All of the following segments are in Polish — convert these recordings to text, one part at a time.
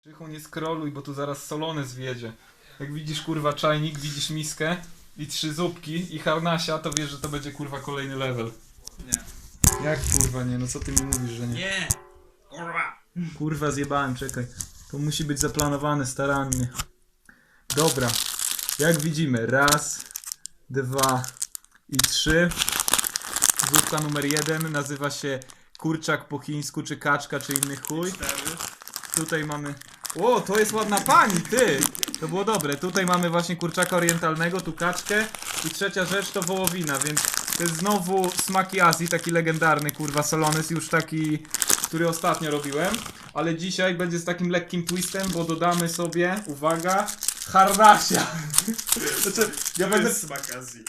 Krzychu nie skroluj, bo tu zaraz solony zwiedzie. Jak widzisz kurwa czajnik, widzisz miskę i trzy zupki i harnasia, to wiesz, że to będzie kurwa kolejny level. Nie. Jak kurwa nie? No co ty mi mówisz, że nie? Nie! Kurwa! Kurwa zjebałem, czekaj. To musi być zaplanowane starannie. Dobra. Jak widzimy, raz, dwa i trzy. Zupka numer jeden nazywa się kurczak po chińsku, czy kaczka, czy inny chuj. Cztery. Tutaj mamy. O, to jest ładna pani, ty! To było dobre. Tutaj mamy właśnie kurczaka orientalnego, tu kaczkę. I trzecia rzecz to wołowina, więc to jest znowu smaki Azji, taki legendarny, kurwa, solonys, już taki, który ostatnio robiłem. Ale dzisiaj będzie z takim lekkim twistem, bo dodamy sobie, uwaga, harnasia. Znaczy, ja To będę jest smak Azji.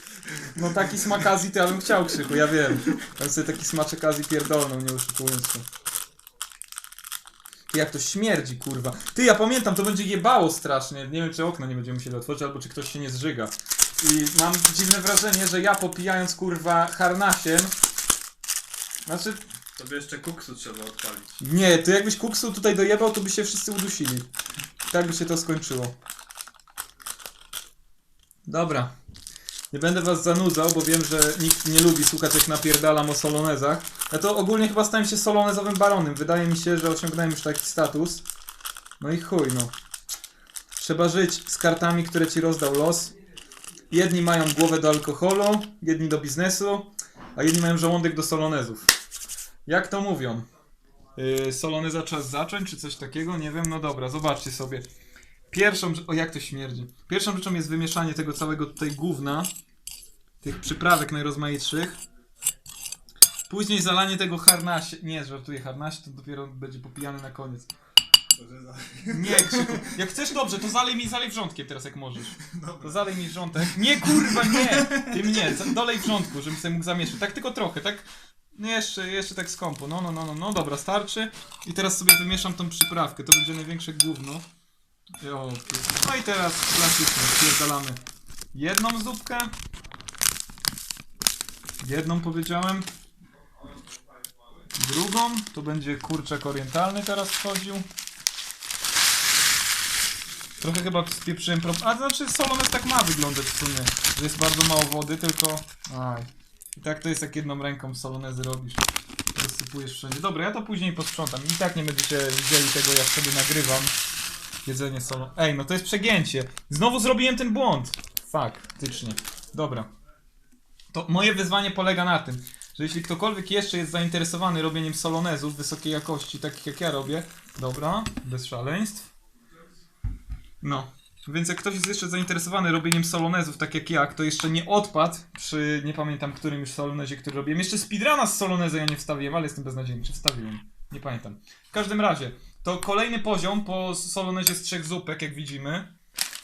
no taki smak Azji to ja bym chciał krzyku, ja wiem. Ja sobie taki smaczek Azji pierdolną, nie oszukując się. Jak to śmierdzi, kurwa. Ty, ja pamiętam, to będzie jebało strasznie. Nie wiem, czy okno nie będziemy musieli otworzyć, albo czy ktoś się nie zżyga. I mam dziwne wrażenie, że ja popijając, kurwa, harnasiem... Znaczy, Tobie jeszcze kuksu trzeba odpalić. nie, to jakbyś kuksu tutaj dojebał, to by się wszyscy udusili. Tak by się to skończyło. Dobra. Nie będę was zanudzał, bo wiem, że nikt nie lubi słuchać jak napierdalam o solonezach. Ja to ogólnie chyba stałem się solonezowym baronem. Wydaje mi się, że osiągnąłem już taki status. No i chuj, no. Trzeba żyć z kartami, które ci rozdał los. Jedni mają głowę do alkoholu, jedni do biznesu, a jedni mają żołądek do solonezów. Jak to mówią? Yy, Soloneza czas zacząć, czy coś takiego? Nie wiem, no dobra, zobaczcie sobie. Pierwszą, o jak to śmierdzi. Pierwszą rzeczą jest wymieszanie tego całego tutaj gówna, tych przyprawek najrozmaitszych. Później zalanie tego harnasie. Nie, żartuję, harnasie to dopiero będzie popijany na koniec. Nie, Krzyku, jak chcesz dobrze, to zalej mi, zalej wrzątkiem teraz jak możesz. To zalej mi wrzątek. Nie, kurwa, nie! Ty mnie, dolej wrzątku, żebym sobie mógł zamieszać. Tak tylko trochę, tak no jeszcze, jeszcze tak skąpo. No, no, no, no, no, dobra, starczy. I teraz sobie wymieszam tą przyprawkę. To będzie największe gówno. Jo, no i teraz klasycznie, spierdalamy jedną zupkę. Jedną powiedziałem. Drugą, to będzie kurczak orientalny teraz wchodził. Trochę chyba spieprzyłem prop... A znaczy solones tak ma wyglądać w sumie. Że jest bardzo mało wody, tylko... Aj. I tak to jest jak jedną ręką solonezy robisz. Rozsypujesz wszędzie. Dobra, ja to później posprzątam. I tak nie będziecie widzieli tego, jak sobie nagrywam jedzenie solo. Ej, no to jest przegięcie. Znowu zrobiłem ten błąd. Faktycznie. Dobra. To moje wyzwanie polega na tym, że jeśli ktokolwiek jeszcze jest zainteresowany robieniem solonezów wysokiej jakości, takich jak ja robię, dobra, bez szaleństw. No. Więc jak ktoś jest jeszcze zainteresowany robieniem solonezów, tak jak ja, kto jeszcze nie odpadł przy, nie pamiętam którym już solonezie, który robiłem. Jeszcze speedruna z soloneza ja nie wstawiłem, ale jestem beznadziejny. Czy wstawiłem? Nie pamiętam. W każdym razie, to kolejny poziom po solonezie z trzech zupek, jak widzimy,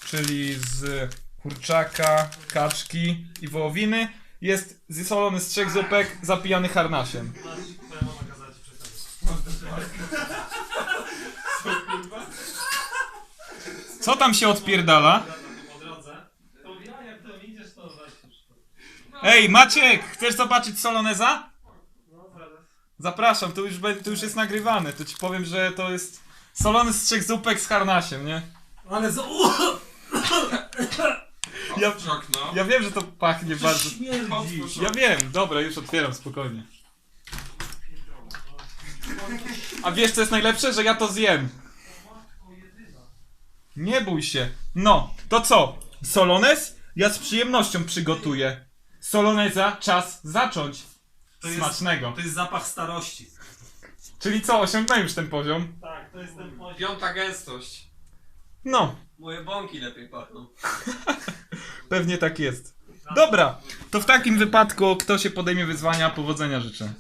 czyli z kurczaka, kaczki i wołowiny, jest solony z trzech zupek zapijany harnasiem. Co tam się odpierdala? Ej, Maciek, chcesz zobaczyć Soloneza? Zapraszam, to już, be- to już jest nagrywane. To ci powiem, że to jest solony z trzech zupek z harnasiem, nie? Ale za... Ja, okno. ja wiem, że to pachnie bardzo. Śmierdzi. Ja wiem, dobra, już otwieram spokojnie. A wiesz co jest najlepsze? Że ja to zjem. Nie bój się. No, to co? Solonez? Ja z przyjemnością przygotuję. Soloneza, czas zacząć. To jest, Smacznego. to jest zapach starości. Czyli co, osiągnąłem już ten poziom? Tak, to jest ten poziom. Piąta gęstość. No, Moje bąki lepiej pachną. pewnie tak jest. Dobra, to w takim wypadku kto się podejmie wyzwania, powodzenia życzę.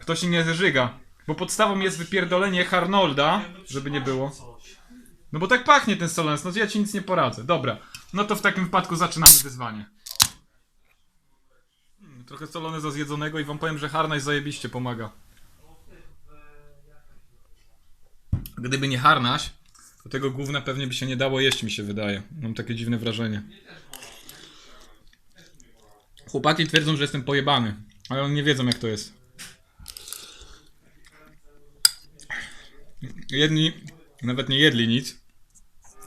Kto się nie zżyga. Bo podstawą jest wypierdolenie Harnolda, żeby nie było. No bo tak pachnie ten Solens, no to ja ci nic nie poradzę. Dobra, no to w takim wypadku zaczynamy wyzwanie. Trochę soloneza zjedzonego i wam powiem, że harnaś zajebiście pomaga. Gdyby nie harnaś, to tego gówna pewnie by się nie dało jeść, mi się wydaje. Mam takie dziwne wrażenie. Chłopaki twierdzą, że jestem pojebany, ale oni nie wiedzą jak to jest. Jedni Nawet nie jedli nic.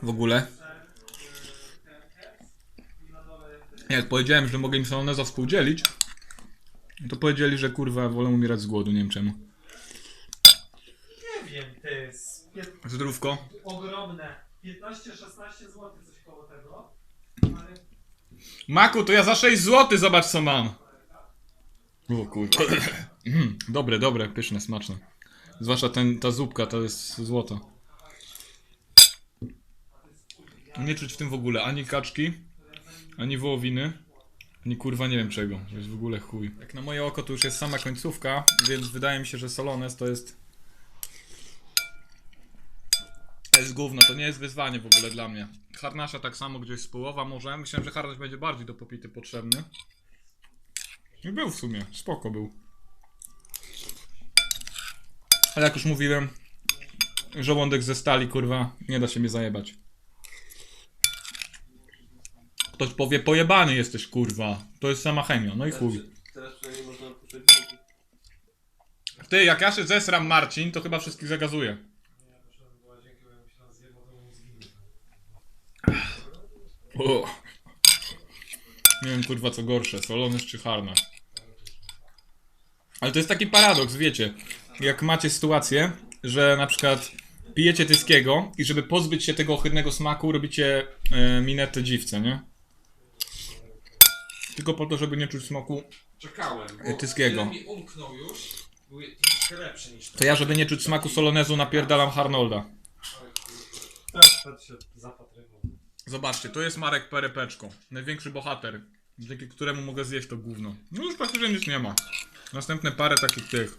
W ogóle. Jak powiedziałem, że mogę im saloneza współdzielić, to powiedzieli, że kurwa wolą umierać z głodu, nie wiem czemu. Nie wiem, to jest pię- Zdrówko. ogromne. 15-16 zł coś koło tego. Ale Maku, to ja za 6 zł zobacz co mam. O kurwa. Mm, dobre, dobre, pyszne, smaczne. Zwłaszcza ten, ta zupka to jest złoto. Nie czuć w tym w ogóle ani kaczki, ani wołowiny, ani kurwa nie wiem czego. To jest w ogóle chuj. Jak na moje oko to już jest sama końcówka, więc wydaje mi się, że Solones to jest... To jest gówno, to nie jest wyzwanie w ogóle dla mnie. Harnasza tak samo gdzieś z połowa może. Myślałem, że harnasz będzie bardziej do popity potrzebny. I był w sumie, spoko był. Ale jak już mówiłem, żołądek ze stali, kurwa, nie da się mnie zajebać. Ktoś powie, pojebany jesteś, kurwa. To jest sama chemia, no i chuj. Teraz przynajmniej można puszczać. Ty, jak ja się zesram Marcin, to chyba wszystkich zagazuję. O. Nie wiem, kurwa, co gorsze, Solones czy Harnasz. Ale to jest taki paradoks, wiecie. Jak macie sytuację, że na przykład pijecie tyskiego i żeby pozbyć się tego ohydnego smaku, robicie e, minetę dziwce, nie? Tylko po to, żeby nie czuć smaku. Czekałem, bo Tyskiego. mi umknął już. Był troszkę lepszy niż To ja, żeby nie czuć smaku Solonezu, napierdalam Harnolda. też będę się zapatrywał. Zobaczcie, to jest Marek Perepeczko. Największy bohater, dzięki któremu mogę zjeść to gówno. No już praktycznie nic nie ma. Następne parę takich tych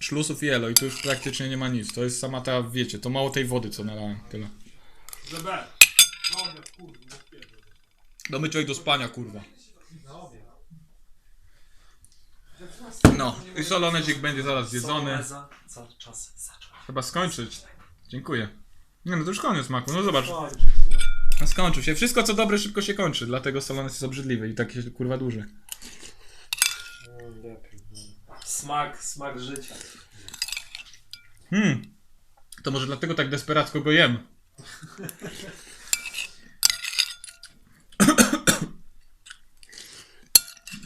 szlusów i elo i tu już praktycznie nie ma nic. To jest sama ta, wiecie, to mało tej wody, co nalałem. Tyle. Żeby. No nie, kurde, nie. Do mycia i do spania, kurwa. No, i solonezik będzie zaraz zjedzony. Za, za czas zaczął. Chyba skończyć. Dziękuję. Nie no, to już koniec smaku. No zobacz, no skończył się. Wszystko co dobre szybko się kończy, dlatego solonez jest obrzydliwy i taki się kurwa duży. lepiej. Smak, smak życia. Hmm. To może dlatego tak desperacko go jem.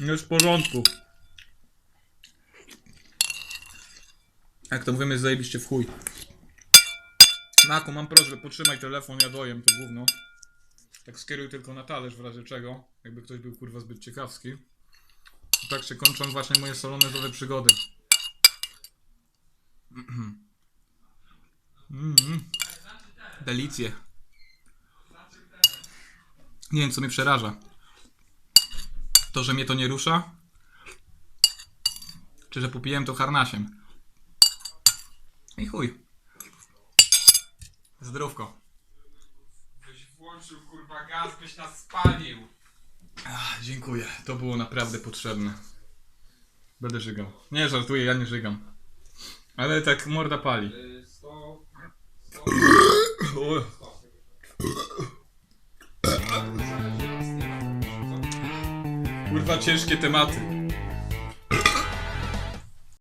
Jest w porządku. Jak to mówimy, zajebiście w chuj. Maku, mam prośbę, potrzymaj telefon, ja dojem to gówno. Tak skieruj tylko na talerz w razie czego, jakby ktoś był kurwa zbyt ciekawski. I tak się kończą właśnie moje solonezowe przygody. Mm. Delicje. Nie wiem, co mnie przeraża. To, że mnie to nie rusza? Czy że popiłem to harnasiem? I chuj. Zdrówko. Byś włączył kurwa gaz, byś nas spalił. Ach, dziękuję. To było naprawdę potrzebne. Będę żygał. Nie, żartuję, ja nie żygam. Ale tak morda pali. Y, 100... 100... O. Kurwa ciężkie tematy.